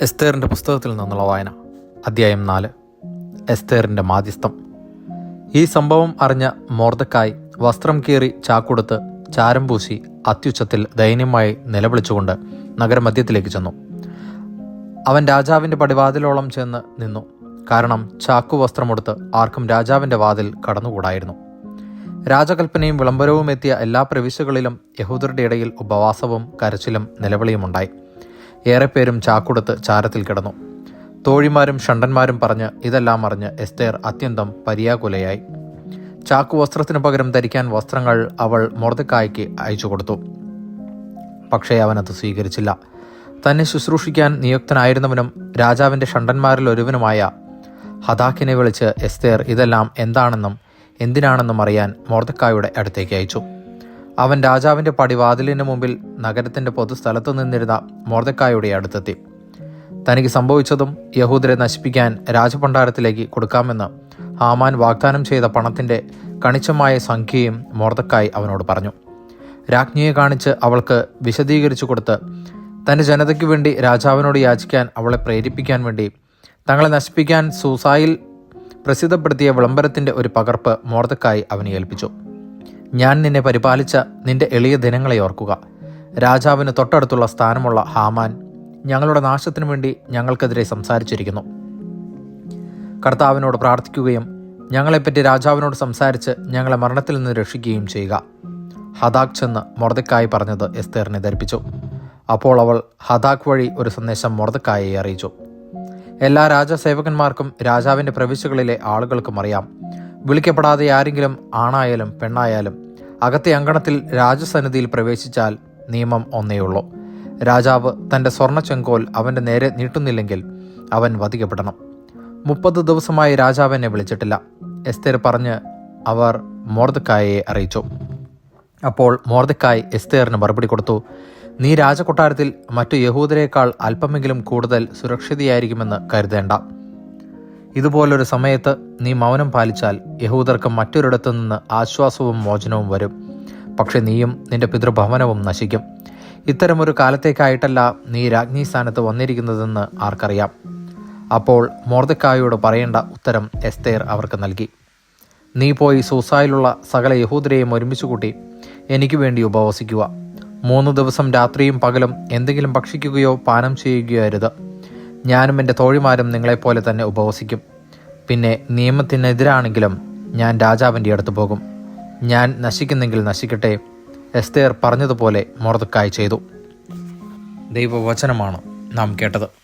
എസ്തേറിന്റെ പുസ്തകത്തിൽ നിന്നുള്ള വായന അധ്യായം നാല്. എസ്തേറിന്റെ മാധ്യസ്ഥം. ഈ സംഭവം അറിഞ്ഞ മോർദക്കായി വസ്ത്രം കീറി ചാക്കൊടുത്ത് ചാരം പൂശി അത്യുച്ചത്തിൽ ദയനീയമായി നിലവിളിച്ചുകൊണ്ട് നഗരമധ്യത്തിലേക്ക് ചെന്നു. അവൻ രാജാവിന്റെ പടിവാതിലോളം ചെന്ന് നിന്നു. കാരണം ചാക്കു വസ്ത്രമെടുത്ത് ആർക്കും രാജാവിന്റെ വാതിൽ കടന്നുകൂടായിരുന്നു. രാജകൽപ്പനയും വിളംബരവും എത്തിയ എല്ലാ പ്രവിശ്യകളിലും യഹൂദരുടെ ഇടയിൽ ഉപവാസവും കരച്ചിലും നിലവിളിയുമുണ്ടായി. ഏറെ പേരും ചാക്കുടുത്ത് ചാരത്തിൽ കിടന്നു. തോഴിമാരും ഷണ്ടന്മാരും പറഞ്ഞ് ഇതെല്ലാം അറിഞ്ഞ് എസ്തേർ അത്യന്തം പരിയാകുലയായി. ചാക്കു വസ്ത്രത്തിനു പകരം ധരിക്കാൻ വസ്ത്രങ്ങൾ അവൾ മൊർദക്കായ്ക്ക് അയച്ചു കൊടുത്തു. പക്ഷേ അവനത് സ്വീകരിച്ചില്ല. തന്നെ ശുശ്രൂഷിക്കാൻ നിയുക്തനായിരുന്നവനും രാജാവിന്റെ ഷണ്ടന്മാരിൽ ഒരുവനുമായ ഹദാക്കിനെ വിളിച്ച് എസ്തേർ ഇതെല്ലാം എന്താണെന്നും എന്തിനാണെന്നും അറിയാൻ മോർദക്കായുടെ അടുത്തേക്ക് അയച്ചു. അവൻ രാജാവിന്റെ പടിവാതിലിന് മുമ്പിൽ നഗരത്തിന്റെ പൊതുസ്ഥലത്ത് നിന്നിരുന്ന മോർദക്കായുടെ അടുത്തെത്തി. തനിക്ക് സംഭവിച്ചതും യഹൂദരെ നശിപ്പിക്കാൻ രാജഭണ്ഡാരത്തിലേക്ക് കൊടുക്കാമെന്ന് ഹാമാൻ വാഗ്ദാനം ചെയ്ത പണത്തിന്റെ കണിച്ചമായ സംഖ്യയും മോർദക്കായി അവനോട് പറഞ്ഞു. രാജ്ഞിയെ കാണിച്ച് അവൾക്ക് വിശദീകരിച്ചു കൊടുത്ത് തന്റെ ജനതയ്ക്ക് വേണ്ടി രാജാവിനോട് യാചിക്കാൻ അവളെ പ്രേരിപ്പിക്കാൻ വേണ്ടി തങ്ങളെ നശിപ്പിക്കാൻ സൂസായിൽ പ്രസിദ്ധപ്പെടുത്തിയ വിളംബരത്തിന്റെ ഒരു പകർപ്പ് മോർദക്കായി അവനെ ഏൽപ്പിച്ചു. ഞാൻ നിന്നെ പരിപാലിച്ച നിന്റെ എളിയ ദിനങ്ങളെ ഓർക്കുക. രാജാവിന് തൊട്ടടുത്തുള്ള സ്ഥാനമുള്ള ഹാമാൻ ഞങ്ങളുടെ നാശത്തിനു വേണ്ടി ഞങ്ങൾക്കെതിരെ സംസാരിച്ചിരിക്കുന്നു. കർത്താവിനോട് പ്രാർത്ഥിക്കുകയും ഞങ്ങളെപ്പറ്റി രാജാവിനോട് സംസാരിച്ച് ഞങ്ങളെ മരണത്തിൽ നിന്ന് രക്ഷിക്കുകയും ചെയ്യുക. ഹദാഖ് ചെന്ന് മൊർദക്കായി പറഞ്ഞത് എസ്തേറിനെ ധരിപ്പിച്ചു. അപ്പോൾ അവൾ ഹദാഖ് വഴി ഒരു സന്ദേശം മൊർദക്കായെ അറിയിച്ചു. എല്ലാ രാജസേവകന്മാർക്കും രാജാവിന്റെ പ്രവിശ്യകളിലെ ആളുകൾക്കും അറിയാം. വിളിക്കപ്പെടാതെ ആരെങ്കിലും ആണായാലും പെണ്ണായാലും അകത്തെ അങ്കണത്തിൽ രാജസന്നിധിയിൽ പ്രവേശിച്ചാൽ നിയമം ഒന്നേയുള്ളൂ. രാജാവ് തന്റെ സ്വർണ ചെങ്കോൽ അവന്റെ നേരെ നീട്ടുന്നില്ലെങ്കിൽ അവൻ വധിക്കപ്പെടണം. മുപ്പത് ദിവസമായി രാജാവ് എന്നെ വിളിച്ചിട്ടില്ല. എസ്തേർ പറഞ്ഞ് അവർ മോർദക്കായെ അറിയിച്ചു. അപ്പോൾ മോർദക്കായ് എസ്തേറിന് മറുപടി കൊടുത്തു. നീ രാജകൊട്ടാരത്തിൽ മറ്റു യഹൂദരേക്കാൾ അല്പമെങ്കിലും കൂടുതൽ സുരക്ഷിതയായിരിക്കുമെന്ന് കരുതേണ്ട. ഇതുപോലൊരു സമയത്ത് നീ മൗനം പാലിച്ചാൽ യഹൂദർക്ക് മറ്റൊരിടത്തു നിന്ന് ആശ്വാസവും മോചനവും വരും. പക്ഷെ നീയും നിന്റെ പിതൃഭവനവും നശിക്കും. ഇത്തരമൊരു കാലത്തേക്കായിട്ടല്ല നീ രാജ്ഞി സ്ഥാനത്ത് വന്നിരിക്കുന്നതെന്ന് ആർക്കറിയാം. അപ്പോൾ മോർദക്കായോട് പറയേണ്ട ഉത്തരം എസ്തേർ അവർക്ക് നൽകി. നീ പോയി സൂസായിലുള്ള സകല യഹൂദരെയും ഒരുമിച്ച് കൂട്ടി എനിക്ക് വേണ്ടി ഉപവസിക്കുക. മൂന്ന് ദിവസം രാത്രിയും പകലും എന്തെങ്കിലും ഭക്ഷിക്കുകയോ പാനം ചെയ്യുകയോ അരുത്. ഞാനും എന്റെ തോഴിമാരും നിങ്ങളെപ്പോലെ തന്നെ ഉപവസിക്കും. പിന്നെ നിയമത്തിനെതിരാണെങ്കിലും ഞാൻ രാജാവിന്റെ അടുത്ത് പോകും. ഞാൻ നശിക്കുന്നെങ്കിൽ നശിക്കട്ടെ എസ്തേർ പറഞ്ഞതുപോലെ മോർദക്കായി ചെയ്തു. ദൈവവചനമാണ് നാം കേട്ടത്.